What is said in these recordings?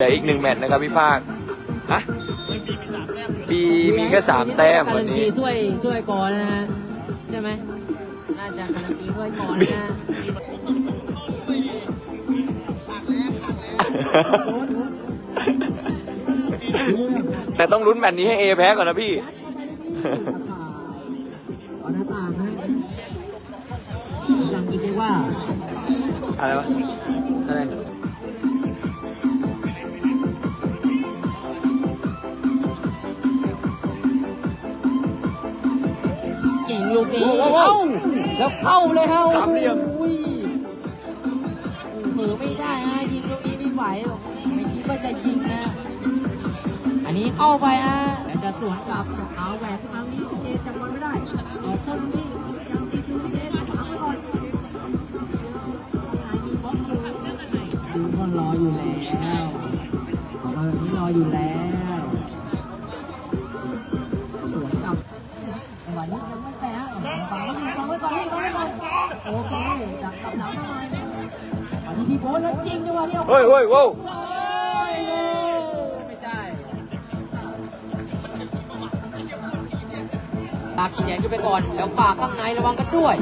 เหลืออีกหนึ่งแมตช์นะครับพี่ภาคฮะมีมีแค่สามแต้มวันนี้การัตีถ้วยถ้วยก่อนนะฮะใช่ไหมน่าจะการันตีถ้วยก่อนนะฮะแต่ต้องลุ้นแมตช์นี้ให้เอแพ้ก่อนนะพี่ขอหน้าต่างนะสั่งกินเรียกว่าอะไรวะอะไร ลูกนี้โอ้โหเข้าแล้วเข้าเลยฮะสามเหลี่ยมโอ้ยเผลอไม่ได้ฮะยิงลูกนี้ไม่ไหวไม่คิดว่าจะยิงนะ อันนี้เข้าไปฮะแล้วจะสวนกลับเอาแหวกขึ้นมานี้เจจับบอลไม่ได้ออกคนนี้ยังตีคือเจถามไปก่อนไหนมีบล็อกอยู่ดูก็รออยู่แล้วออกมาแบบนี้รออยู่แล้ว โอเคจับกับหลังมาหน่อยวันนี้พี่โบ๊ทแล้วจริงจังหวะเดียวเฮ้ยเฮ้ยโว้วไม่ใช่ตากขีแขนขึ้นไปก่อน แล้วฝากข้างในระวังกันด้วย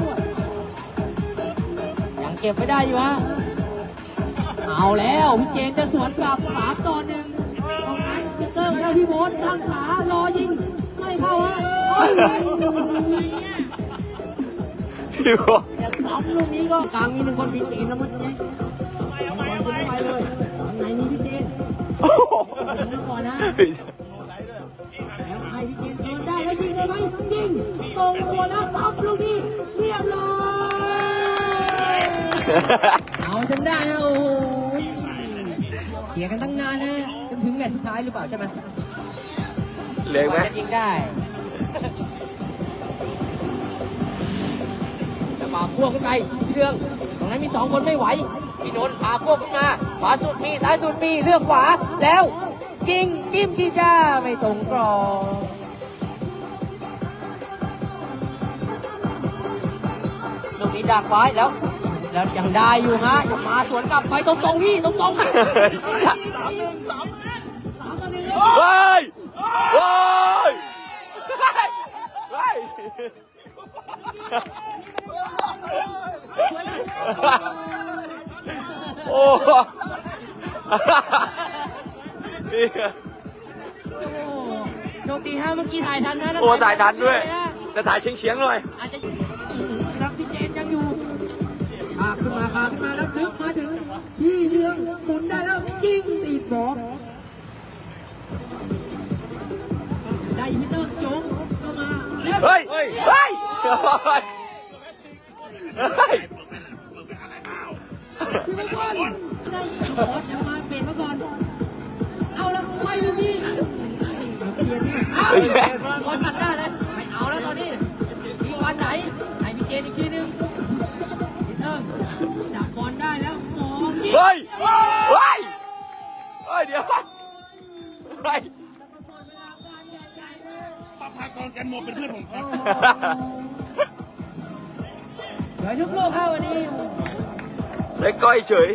ยังเก็บไม่ได้อยู่ฮะ เอาแล้วพี่เจนจะสวนกลับสามต่อหนึ่งตรงนั้นเติมแล้วพี่โบ๊ทตั้งขารอยิง ไม่เข้าฮะเอยู่อย่าซ้ำลูกนี้ก็กลางมีหนึ่งคนพี่เจนแล้วมันเนี่ยเอาบอลยไปเลยข้างในมีพี่เจนโอ้โหก่อนนะพี่เจแล้วให้พี่เจนเดินได้แล้วยิงเลยไหมยิงตรงหัวแล้วซับลูกนี้เรียบร้อยเอาจนได้นะโอ้โหเขียกันตั้งนานนะจนถึงแมตช์สุดท้ายหรือเปล่าใช่ไหมเลืออีกไหมจะยิงได้ พวกขึ้นไปพี่เรืองตรงนั้นมีสองคนไม่ไหวพี่นนท์พาพวกขึ้นมาขวาสุดมีซ้ายสุดมีเลือกขวาแล้วยิงจิ้มที่จ้าไม่ตรงกรอบลูกนี้ดักไว้แล้ว แล้วยังได้อยู่ฮะจะมาสวนกลับไปตรงๆพี่ตรงๆไอ้สัสสามหนึ่งสามสามต่อหนึ่งเลยเฮ้ยเฮ้ยเฮ้ย โอ้นี่โชคดีฮะเมื่อกี้ถ่ายทันนะโอ้ถ่ายทันด้วย แต่ถ่ายเฉียงๆหน่อยอาจจะรับพี่เจนยังอยู่พาขึ้นมาพาขึ้นมาแล้วถึงมาถึงพี่เรืองหมุนได้แล้วยิงตีบอลได้มิเตอร์โจงเข้ามาแล้วเฮ้ยเฮ้ยเฮ้ยเฮ้ย พี่มังกรได้บอลแล้วมาเปลี่ยนมาก่อนเอาล้วไม่ดีเปลี่ยนนี่เอาไม่ใช่บอลผัดได้เลยไม่เอาแล้วตอนนี้มีวันไหนให้พี่เจนอีกทีนึงพี่เติ้งจับบอลได้แล้วมองยิงเฮ้ยเฮ้ยเฮ้ยเดี๋ยวเฮ้ยประภากรกันหมดเป็นเพื่อนผมครับสวยทุกโลกครับวันนี้ ใส่ก้อยเฉย